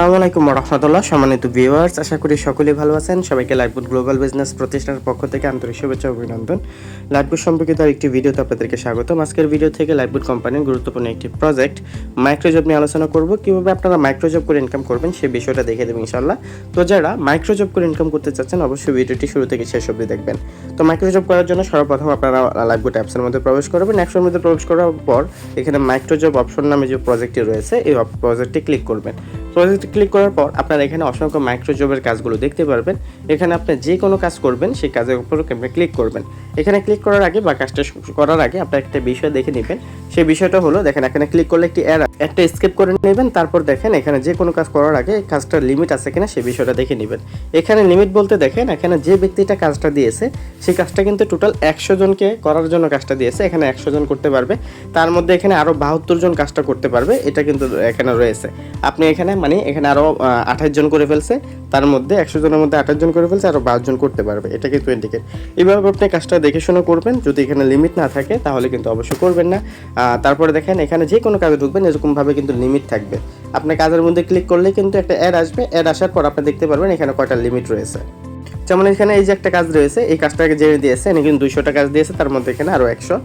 আসসালামু আলাইকুম রহমতুল্লাহ, সম্মানিত ভিউয়ার্স আশা করি সকলেই ভালো আছেন। সবাইকে লাইফবুট গ্লোবাল বিজনেস প্রতিষ্ঠানের পক্ষ থেকে আন্তরিক শুভেচ্ছা অভিনন্দন। লাইফবুট সম্পর্কিত আরেকটি ভিডিওতে আপনাদেরকে স্বাগতম। আজকের ভিডিও থেকে লাইফবুট কোম্পানির গুরুত্বপূর্ণ একটি প্রজেক্ট মাইক্রোজব নিয়ে আলোচনা করব। কীভাবে আপনারা মাইক্রোজব করে ইনকাম করবেন সেই বিষয়টা দেখে দেবেন ইনশাল্লাহ তো যারা মাইক্রোজব করে ইনকাম করতে চাচ্ছেন, অবশ্যই ভিডিওটি শুরু থেকে শেষ অবধি দেখবেন। তো মাইক্রোজব করার জন্য সর্বপ্রথম আপনারা লাইফবুট অ্যাপসের মধ্যে প্রবেশ করবেন। অ্যাপসের মধ্যে প্রবেশ করার পর এখানে মাইক্রোজব অপশন নামে যে প্রজেক্টটি রয়েছে, এই প্রজেক্টটি ক্লিক করবেন। প্রজেক্টে ক্লিক করার পর আপনারা এখানে অসংখ্য মাইক্রোজবের কাজগুলো দেখতে পারবেন। এখানে আপনি যে কোনো কাজ করবেন, সেই কাজের উপর আপনি ক্লিক করবেন। এখানে ক্লিক করার আগে বা কাজটা করার আগে আপনার একটা বিষয় দেখে নেবেন। সেই বিষয়টা হলো, দেখেন এখানে ক্লিক করলে একটি অ্যাড একটা স্কিপ করে নেবেন। তারপর দেখেন এখানে যে কোনো কাজ করার আগে কাজটার লিমিট আছে কিনা সেই বিষয়টা দেখে নেবেন। এখানে লিমিট বলতে দেখেন, এখানে যে ব্যক্তিটা কাজটা দিয়েছে সেই কাজটা কিন্তু টোটাল একশো জনকে করার জন্য কাজটা দিয়েছে। এখানে একশো জন করতে পারবে। তার মধ্যে এখানে আরও বাহাত্তর জন কাজটা করতে পারবে। এটা কিন্তু এখানে রয়েছে। আপনি এখানে মানে এখানে আরও আঠাশ জন করে ফেলছে। তার মধ্যে একশো জনের মধ্যে আঠাশ জন করে ফেলছে আরও বারো জন করতে পারবে। এটাকে ইন্ডিকেট এইভাবে আপনি কাজটা দেখে শুনে করবেন। যদি এখানে লিমিট না থাকে, তাহলে কিন্তু অবশ্যই করবেন না। তারপরে দেখেন, এখানে যে কোনো কাজে ঢুকবেন এরকমভাবে কিন্তু লিমিট থাকবে। আপনি কাজের মধ্যে ক্লিক করলে কিন্তু একটা অ্যাড আসবে। অ্যাড আসার পর আপনি দেখতে পারবেন এখানে কয়টা লিমিট রয়েছে। যেমন এখানে এই যে একটা কাজ রয়েছে, এই কাজটাকে যে দিয়েছে, এনে কিন্তু দুইশোটা কাজ দিয়েছে, তার মধ্যে এখানে আরও একশো।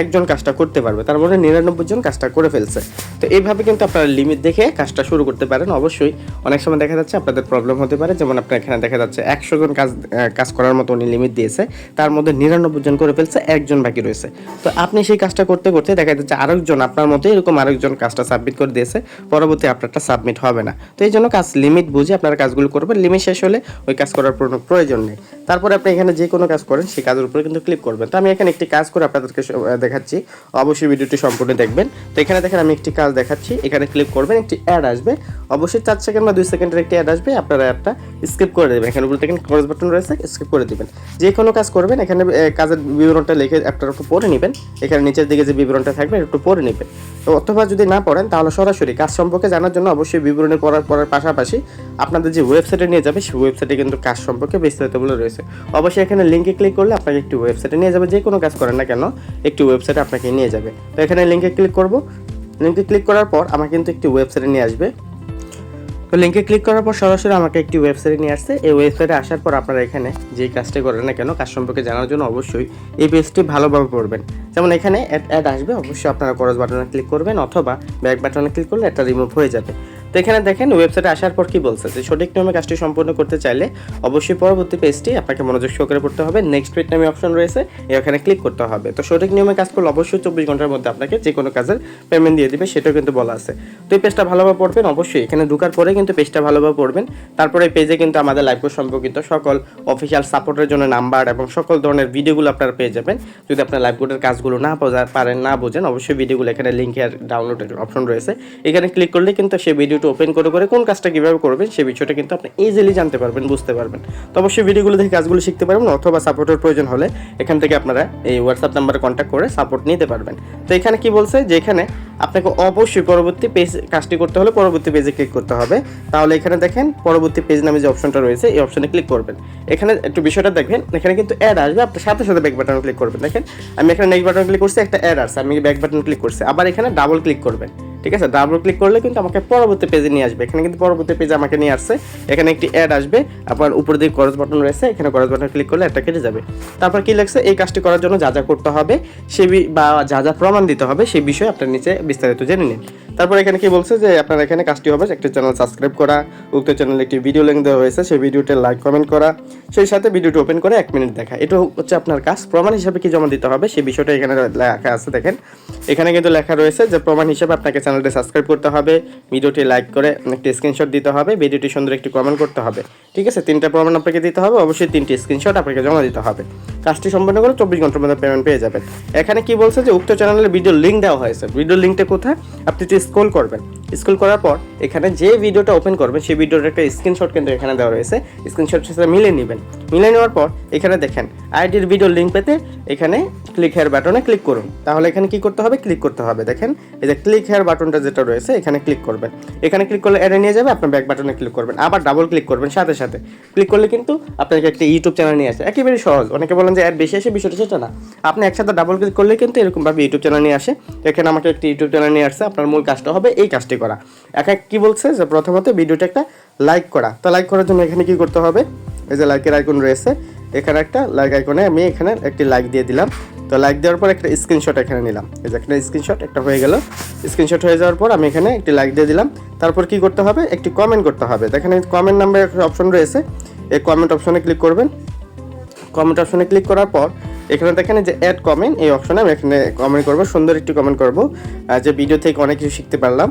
একজন কাজটা করতে পারবে, তার মধ্যে নিরানব্বই জন কাজটা করে ফেলছে। তো এইভাবে কিন্তু আপনারা লিমিট দেখে কাজটা শুরু করতে পারেন। অবশ্যই অনেক সময় দেখা যাচ্ছে আপনাদের প্রবলেম হতে পারে। যেমন আপনার এখানে দেখা যাচ্ছে একশো জন কাজ কাজ করার মতো উনি লিমিট দিয়েছে, তার মধ্যে নিরানব্বই জন করে ফেলছে, একজন বাকি রয়েছে। তো আপনি সেই কাজটা করতে করতে দেখা যাচ্ছে আরেকজন আপনার মতো এরকম আরেকজন কাজটা সাবমিট করে দিয়েছে, পরবর্তী আপনারটা সাবমিট হবে না। তো এই জন্য কাজ লিমিট বুঝে আপনারা কাজগুলো করবেন। লিমিট শেষ হলে ওই কাজ করার প্রয়োজন নেই তারপরে আপনি এখানে যে কোনো কাজ করেন, সেই কাজের উপরে কিন্তু ক্লিক করবেন। তো আমি এখানে একটি কাজ করে আপনাদেরকে দেখাচ্ছি। অবশ্যই ভিডিওটি সম্পূর্ণ দেখবেন। তো এখানে দেখেন আমি একটি কাজ দেখাচ্ছি। এখানে ক্লিক করবেন, একটি অ্যাড আসবে। অবশ্যই চার সেকেন্ড বা দুই সেকেন্ডের একটি অ্যাড আসবে। আপনারা অ্যাডটা স্কিপ করে দেবেন। এখানে উপরে দেখেন ক্রস বাটন রয়েছে স্কিপ করে দিবেন। যে কোনো কাজ করবেন, এখানে কাজের বিবরণটা লিখে অ্যাপটার একটু পড়ে নেবেন। এখানে নিচের দিকে যে বিবরণটা থাকবে, একটু পড়ে নেবেন। অথবা যদি না পড়েন, তাহলে সরাসরি কাজ সম্পর্কে জানার জন্য অবশ্যই বিবরণী পড়ার পড়ার পাশাপাশি আপনাদের যে ওয়েবসাইটে নিয়ে যাবে, সেই ওয়েবসাইটে কিন্তু কাজ সম্পর্কে বিস্তারিত বলে রয়েছে। অবশ্যই এখানে লিঙ্কে ক্লিক করলে আপনাকে একটি ওয়েবসাইটে নিয়ে যাবে। যে কোনো কাজ করেন না কেন, একটি ওয়েবসাইটে আপনাকে নিয়ে যাবে। তো এখানে লিঙ্কে ক্লিক করব। লিঙ্কে ক্লিক করার পর আমার কিন্তু একটি ওয়েবসাইটে নিয়ে আসবে। তো লিঙ্কে ক্লিক করার পর সরাসরি আমাকে একটি ওয়েবসাইটে নিয়ে আসছে। এই ওয়েবসাইটে আসার পর আপনারা এখানে যেই কাজটি করেন না কেন, কাজ সম্পর্কে জানার জন্য অবশ্যই এই পেজটি ভালোভাবে পড়বেন। যেমন এখানে অ্যাড অ্যাড আসবে, অবশ্যই আপনারা ক্রস বাটনে ক্লিক করবেন অথবা ব্যাক বাটনে ক্লিক করলে এটা রিমুভ হয়ে যাবে। তো এখানে দেখেন ওয়েবসাইটে আসার পর কি বলছে? যে সঠিক নিয়মে কাজটি সম্পূর্ণ করতে চাইলে অবশ্যই পরবর্তী পেজটি আপনাকে মনোযোগ সহকারে পড়তে হবে। নেক্সট পেজ নামে অপশন রয়েছে এখানে ক্লিক করতে হবে। তো সঠিক নিয়মে কাজ করলে অবশ্যই চব্বিশ ঘণ্টার মধ্যে আপনাকে যে কোনো কাজের পেমেন্ট দিয়ে দিবে, সেটাও কিন্তু বলা আছে। তো এই পেজটা ভালোভাবে পড়বেন, অবশ্যই এখানে ঢোকার পরে কিন্তু পেজটা ভালোভাবে পড়বেন। তারপরে এই পেজে কিন্তু আমাদের লাইভ সম্পর্কিত সকল অফিসিয়াল সাপোর্টের জন্য নাম্বার এবং সকল ধরনের ভিডিওগুলো আপনারা পেয়ে যাবেন। যদি আপনার লাইভ কোডের কাজগুলো না বোঝা পারেন, না বোঝেন, অবশ্যই ভিডিওগুলো এখানে লিঙ্কের ডাউনলোডের অপশন রয়েছে। এখানে ক্লিক করলে কিন্তু সেই ভিডিওটা ওপেন করে করে কোন কাজটা কীভাবে করবেন সেই বিষয়টা কিন্তু আপনি ইজিলি জানতে পারবেন, বুঝতে পারবেন। তো অবশ্যই ভিডিওগুলো দেখে কাজগুলো শিখতে পারবেন অথবা সাপোর্টের প্রয়োজন হলে এখান থেকে আপনারা এই হোয়াটসঅ্যাপ নাম্বারে কন্ট্যাক্ট করে সাপোর্ট নিতে পারবেন। তো এখানে কি বলছে? যে এখানে আপনাকে অবশ্যই পরবর্তী পেজ কাজটি করতে হলে পরবর্তী পেজে ক্লিক করতে হবে। তাহলে এখানে দেখেন পরবর্তী পেজ নামে যে অপশনটা রয়েছে, এই অপশনে ক্লিক করবেন। এখানে একটু বিষয়টা দেখবেন, এখানে কিন্তু অ্যাড আসবে, আপনার সাথে সাথে ব্যাক বাটন ক্লিক করবেন। দেখেন, আমি এখানে নেক্সট বাটন ক্লিক করছি, একটা অ্যাড আসছে, আমি ব্যাক বাটন ক্লিক করছি, আবার এখানে ডাবল ক্লিক করবেন। ঠিক আছে? ডাবল ক্লিক করলে কিন্তু আমাকে পরবর্তী পেজে নিয়ে আসবে। এখানে কিন্তু পরবর্তী পেজে আমাকে নিয়ে আসছে। এখানে একটি অ্যাড আসবে। আপনার উপর দিকে করজ বাটন রয়েছে। এখানে করজ বাটন ক্লিক করলে একটা কেটে যাবে। তারপর কি লাগছে এই কাজটি করার জন্য যা যা করতে হবে, সে বা যা যা প্রমাণ দিতে হবে, সেই বিষয়ে আপনার নিচে বিস্তারিত জেনে নিন। তারপর এখানে কি বলছে যে আপনার এখানে কাজটি হবে একটি চ্যানেল সাবস্ক্রাইব করা, উক্ত চ্যানেলে একটি ভিডিও লিঙ্ক দেওয়া হয়েছে, সেই ভিডিওতে লাইক কমেন্ট করা, সেই সাথে ভিডিওটি ওপেন করে এক মিনিট দেখা। এটা হচ্ছে আপনার কাজ। প্রমাণ হিসাবে কি জমা দিতে হবে, সেই বিষয়টা এখানে লেখা আছে, দেখেন। এখানে কিন্তু লেখা রয়েছে যে প্রমাণ হিসাবে আপনাকে চ্যানেলটি সাবস্ক্রাইব করতে হবে ভিডিওটি লাইক করে একটি স্ক্রিনশট দিতে হবে ভিডিওটি সুন্দর একটি কমেন্ট করতে হবে। ঠিক আছে? তিনটা প্রমাণ আপনাকে দিতে হবে, অবশ্যই তিনটি স্ক্রিনশট আপনাকে জমা দিতে হবে। কাজটি সম্পন্ন করে চব্বিশ ঘণ্টার মধ্যে পেমেন্ট পেয়ে যাবেন। এখানে কি বলছে যে, উক্ত চ্যানেলের ভিডিও লিঙ্ক দেওয়া হয়েছে। ভিডিও লিঙ্কটা কোথায়? আপনি একটু স্ক্রল করবেন। স্ক্রল করার পর এখানে যে ভিডিওটা ওপেন করবেন, সেই ভিডিওর একটা স্ক্রিনশট কিন্তু এখানে দেওয়া রয়েছে। স্ক্রিনশট সাথে মিলে নেবেন। মিলে নেওয়ার পর এখানে দেখেন আইডির ভিডিও লিঙ্ক পেতে এখানে ক্লিক হেয়ার বাটনে ক্লিক করুন। তাহলে এখানে কি করতে হবে? ক্লিক করতে হবে। দেখেন, এই যে ক্লিক হেয়ার বাটন বাটনটা যেটা রয়েছে, এখানে ক্লিক করবেন। এখানে ক্লিক করলে অ্যাডে নিয়ে যাবে, আপনার ব্যাক বাটনে ক্লিক করবেন। আবার ডাবল ক্লিক করবেন সাথে সাথে। ক্লিক করলে কিন্তু আপনাকে একটা ইউটিউব চ্যানেল নিয়ে আসে। একেবারে সহজ। অনেকে বলেন যে অ্যাড বেশি আসে, বিষয়টা সেটা না। আপনি একসাথে ডাবল ক্লিক করলে কিন্তু এরকমভাবে ইউটিউব চ্যানেল নিয়ে আসে। এখানে আমাকে একটি ইউটিউব চ্যানেল নিয়ে আসছে। আপনার মূল কাজটা হবে এই কাজটি করা। এক এক কী বলছে? যে প্রথমত ভিডিওটা একটা লাইক করা। তো লাইক করার জন্য এখানে কি করতে হবে? এই যে লাইকের আইকন রয়েছে। এখানে একটা লাইক আইকনে আমি এখানে একটি লাইক দিয়ে দিলাম। তো লাইক দেওয়ার পর একটা স্ক্রিনশট এখানে নিলাম। এই যে একটা স্ক্রিনশট একটা হয়ে গেল। স্ক্রিনশট হয়ে যাওয়ার পর আমি এখানে একটি লাইক দিয়ে দিলাম। তারপর কি করতে হবে? একটি কমেন্ট করতে হবে। দেখেন কমেন্ট নাম্বার একটা অপশন রয়েছে। এই কমেন্ট অপশনে ক্লিক করবেন। কমেন্ট অপশনে ক্লিক করার পর এখানে দেখেন যে অ্যাড কমেন্ট এই অপশনে আমি এখানে কমেন্ট করব। সুন্দর একটি কমেন্ট করব। যে ভিডিও থেকে অনেক কিছু শিখতে পারলাম।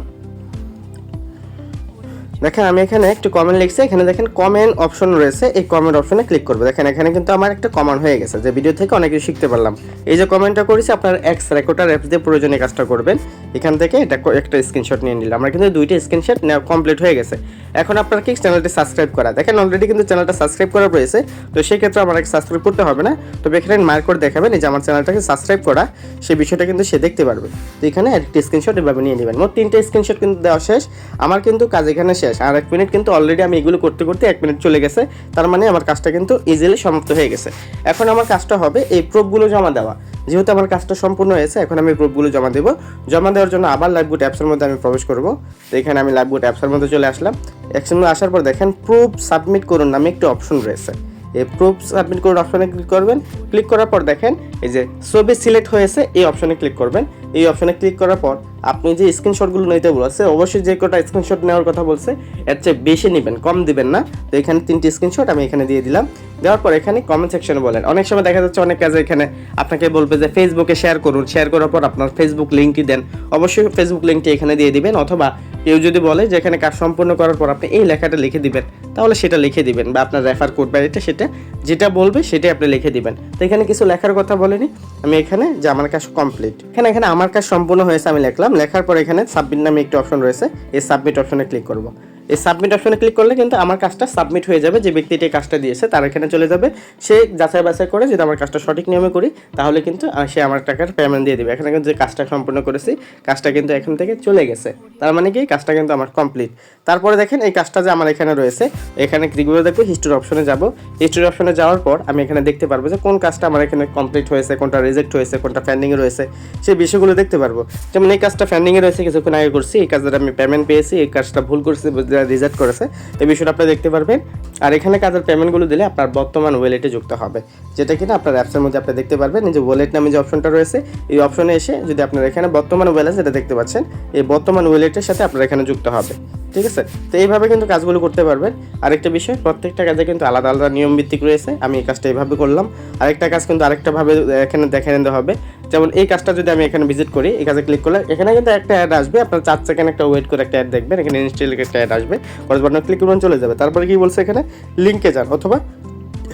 দেখেন, আমি এখানে একটু কমেন্ট লিখছি। এখানে দেখেন কমেন্ট অপশন রয়েছে। এই কমেন্ট অপশনে ক্লিক করব। দেখেন, এখানে কিন্তু আমার একটা কমেন্ট হয়ে গেছে যে ভিডিও থেকে অনেক কিছু শিখতে পারলাম। এই যে কমেন্টটা করেছি, আপনার এক্স রেকর্ডার অ্যাপস দিয়ে প্রয়োজনীয় কাজটা করবেন। এখান থেকে এটা একটা স্ক্রিনশট নিয়ে নিলাম। আমরা কিন্তু দুইটা স্ক্রিনশট কমপ্লিট হয়ে গেছে। এখন আপনার কি চ্যানেলটি সাবস্ক্রাইব করা? দেখেন অলরেডি কিন্তু চ্যানেলটা সাবস্ক্রাইব করা রয়েছে। তো সেই ক্ষেত্রে আমার সাবস্ক্রাইব করতে হবে না। তবে এখানে মার্ক করে দেখাবেন, এই যে আমার চ্যানেলটাকে সাবস্ক্রাইব করা, সেই বিষয়টা কিন্তু সে দেখতে পারবে। তো এখানে একটি স্ক্রিনশট এভাবে নিয়ে নেবেন। মোট তিনটে স্ক্রিনশট কিন্তু দেওয়া শেষ। আমার কিন্তু কাজ এখানে শেষ। আর এক মিনিট কিন্তু অলরেডি আমি এগুলো করতে করতে এক মিনিট চলে গেছে। তার মানে আমার কাজটা কিন্তু ইজিলি সমাপ্ত হয়ে গেছে। এখন আমার কাজটা হবে এই প্রুফগুলো জমা দেওয়া। যেহেতু আমার কাজটা সম্পূর্ণ হয়েছে, এখন আমি প্রুফগুলো জমা দেবো। জমা দেওয়ার জন্য আবার লাইভগুড অ্যাপসের মধ্যে আমি প্রবেশ করব। তো এখানে আমি লাইভগুড অ্যাপসের মধ্যে চলে আসলাম। একসঙ্গে আসার পর দেখেন প্রুফ সাবমিট করুন নামে একটি অপশন রয়েছে। প্রুফ সাবমিট করুন অপশনে ক্লিক করবেন। ক্লিক করার পর দেখেন, এই যে ছবি সিলেক্ট হয়েছে, এই অপশনে ক্লিক করবেন। এই অপশনে ক্লিক করার পর আপনি যে স্ক্রিনশটগুলো নিতে বলছে, অবশ্যই যে কটা স্ক্রিনশট নেওয়ার কথা বলছে, এর চেয়ে বেশি নেবেন, কম দিবেন না। তো এখানে তিনটি স্ক্রিনশট আমি এখানে দিয়ে দিলাম। দেওয়ার পর এখানে কমেন্ট সেকশনে বলেন। অনেক সময় দেখা যাচ্ছে অনেক কাজে এখানে আপনাকে বলবে যে ফেসবুকে শেয়ার করুন। শেয়ার করার পর আপনার ফেসবুক লিঙ্কটি দেন। অবশ্যই ফেসবুক লিঙ্কটি এখানে দিয়ে দিবেন, অথবা কেউ যদি বলে যে এখানে কাজ সম্পন্ন করার পর আপনি এই লেখাটা লিখে দিবেন, তাহলে সেটা লিখে দিবেন বা আপনার রেফার কোড বা এটা সেটা যেটা বলবে সেটাই আপনি লিখে দিবেন। তো এখানে কিছু লেখার কথা বলেনি, আমি এখানে যে আমার কাজ কমপ্লিট এখানে এখানে আমার কাজ সম্পূর্ণ হয়েছে আমি লিখলাম, লেখার পর এখানে সাবমিট নামে একটি অপশন রয়েছে, এই সাবমিট অপশনে ক্লিক করব। এই সাবমিট অপশনে ক্লিক করলে কিন্তু আমার কাজটা সাবমিট হয়ে যাবে, যে ব্যক্তিটি কাজটা দিয়েছে তার এখানে চলে যাবে। সে যাচাই বাছাই করে যদি আমার কাজটা সঠিক নিয়মে করি, তাহলে কিন্তু সে আমার টাকার পেমেন্ট দিয়ে দেবে। এখানে কিন্তু যে কাজটা সম্পূর্ণ করেছি, কাজটা কিন্তু এখান থেকে চলে গেছে। তার মানে কি? কাজটা কিন্তু আমার কমপ্লিট তারপরে দেখেন, এই কাজটা যে আমার এখানে রয়েছে, এখানে ক্লিক দেখব হিস্টোরি অপশনে যাব। হিস্টোরি অপশনে যাওয়ার পর আমি এখানে দেখতে পারব যে কোন কাজটা আমার এখানে কমপ্লিট হয়েছে, কোনটা রিজেক্ট হয়েছে, কোনটা ফ্যান্ডিংয়ে রয়েছে। সেই বিষয়গুলো দেখতে পারব। যেমন এই কাজটা ফ্যান্ডিংয়ে রয়েছে, কিছুক্ষণ আগে করছি, এই কাজটা আমি পেমেন্ট পেয়েছি, এই কাজটা ভুল করছি রিজেক্ট করেছে। এই বিষয়টা আপনি দেখতে পারবেন। আর এখানে কাজের পেমেন্টগুলো দিলে আপনার বর্তমান ওয়ালেটে যুক্ত হবে। যেটা কিনা আপনার অ্যাপসের মধ্যে আপনি দেখতে পারবেন। যে ওয়ালেট নামে যে অপশনটা রয়েছে, এই অপশনে এসে যদি আপনার এখানে বর্তমান ওয়ালেট যেটা দেখতে পাচ্ছেন, এই বর্তমান ওয়ালেটের সাথে আপনার এখানে যুক্ত হবে। ঠিক আছে? তো এইভাবে কিন্তু কাজগুলো করতে পারবেন। আরেকটা বিষয়, প্রত্যেকটা কাজে কিন্তু আলাদা আলাদা নিয়ম ভিত্তিক রয়েছে। আমি এই কাজটা এইভাবে করলাম। আরেকটা কাজ কিন্তু আরেকটা ভাবে এখানে দেখে নিতে হবে। যেমন এই কাজটা যদি আমি এখানে ভিজিট করি, এই কাজে ক্লিক করলে এখানে কিন্তু একটা অ্যাড আসবে। আপনার চার সেকেন্ড একটা ওয়েট করে একটা অ্যাড দেখবেন। এখানে ইনস্টল একটা অ্যাড আসবে। করেসপন্ড ক্লিক করবেন, চলে যাবে। তারপরে কি বলছে এখানে? লিঙ্কে যান অথবা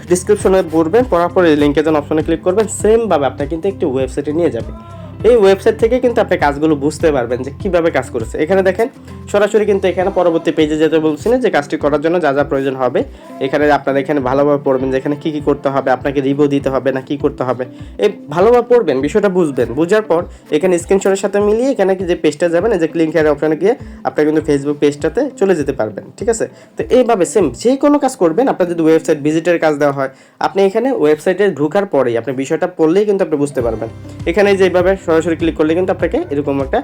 ডিসক্রিপশনে পড়বেন। পড়ার পরে লিঙ্কে যান অপশনে ক্লিক করবেন। সেমভাবে আপনার কিন্তু একটি ওয়েবসাইটে নিয়ে যাবে। এই ওয়েবসাইট থেকে কিন্তু আপনি কাজগুলো বুঝতে পারবেন যে কীভাবে কাজ করেছে। এখানে দেখেন, সরাসরি কিন্তু এখানে পরবর্তী পেজে যেতে বলছি না যে কাজটি করার জন্য যা যা প্রয়োজন হবে। এখানে আপনারা এখানে ভালোভাবে পড়বেন যে এখানে কী কী করতে হবে, আপনাকে রিভিউ দিতে হবে না কী করতে হবে। এই ভালোভাবে পড়বেন, বিষয়টা বুঝবেন। বুঝার পর এখানে স্ক্রিনশটের সাথে মিলিয়ে এখানে যে পেজটা যাবেন যে ক্লিক হেয়ার অপশনে গিয়ে আপনি কিন্তু ফেসবুক পেজটাতে চলে যেতে পারবেন, ঠিক আছে? তো এইভাবে সেম যে কোনো কাজ করবেন, আপনার যদি ওয়েবসাইট ভিজিটের কাজ দেওয়া হয়, আপনি এখানে ওয়েবসাইটে ঢোকার পরেই, আপনি বিষয়টা পড়লেই কিন্তু আপনি বুঝতে পারবেন। এখানে যেভাবে সরাসরি ক্লিক করলে কিন্তু আপনাকে এরকম একটা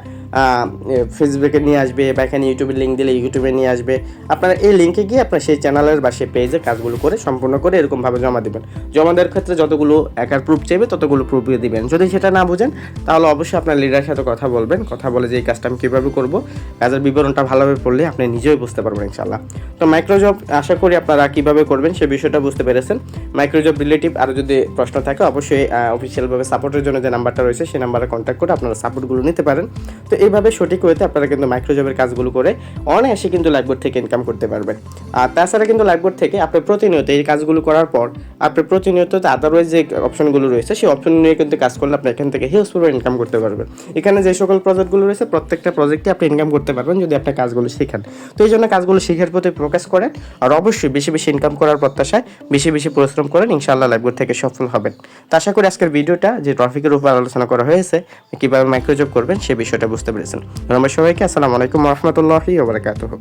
ফেসবুকে নিয়ে আসবে বা এখানে ইউটিউবে লিঙ্ক দিলে ইউটিউবে নিয়ে আসবে। আপনারা এই লিঙ্কে গিয়ে আপনার সেই চ্যানেলের বা সেই পেজে কাজগুলো করে সম্পূর্ণ করে এরকমভাবে জমা দেবেন। জমা দেওয়ার ক্ষেত্রে যতগুলো একার প্রুফ চাইবে ততগুলো প্রুফ দিবেন। যদি সেটা না বুঝেন, তাহলে অবশ্যই আপনার লিডারের সাথে কথা বলবেন, কথা বলে যে এই কাজটা আমি কীভাবে করব, কাজের বিবরণটা ভালোভাবে পড়লে আপনি নিজেই বুঝতে পারবেন ইনশাল্লাহ তো মাইক্রোজব আশা করি আপনারা কীভাবে করবেন সে বিষয়টা বুঝতে পেরেছেন। মাইক্রোজব রিলেটিভ আরও যদি প্রশ্ন থাকে, অবশ্যই অফিসিয়ালভাবে সাপোর্টের জন্য যে নাম্বারটা রয়েছে, সেই নাম্বারে কন্ট্যাক্ট করে আপনারা সাপোর্টগুলো নিতে পারেন। তো এইভাবে সঠিক ওয়েতে আপনারা কিন্তু মাইক্রোজবের কাজগুলো করে অনায়াসে কিন্তু লাইফবোর্ড থেকে ইনকাম করতে পারবেন। আর তাছাড়া কিন্তু লাইফবোর্ড থেকে আপনি প্রতিনিয়ত এই কাজগুলো করার পর আপনি প্রতিনিয়ত আদারওয়াইজ যে অপশনগুলো রয়েছে, সেই অপশন নিয়ে কিন্তু কাজ করলে আপনি এখান থেকে হিউজ পরিমাণ ইনকাম করতে পারবেন। এখানে যে সকল প্রজেক্টগুলো রয়েছে, প্রত্যেকটা প্রজেক্টে আপনি ইনকাম করতে পারবেন যদি আপনি কাজগুলো শিখেন। তো এই জন্য কাজগুলো শিখার প্রতি প্রকাশ করেন আর অবশ্যই বেশি বেশি ইনকাম করার প্রত্যাশায় বেশি বেশি পরিশ্রম করেন, ইনশাআল্লাহ লাইফবোর্ড থেকে সফল হবেন। তো আশা করি আজকের ভিডিওটা যে ট্রফিকের উপর আলোচনা করা হয়েছে কীভাবে মাইক্রোজব করবেন সে বিষয়টা বুঝতে পেরেছেন। ধন্যবাদ সবাইকে। আসসালামু আলাইকুম রহমতুল্লাহি ওবরাকাতুহ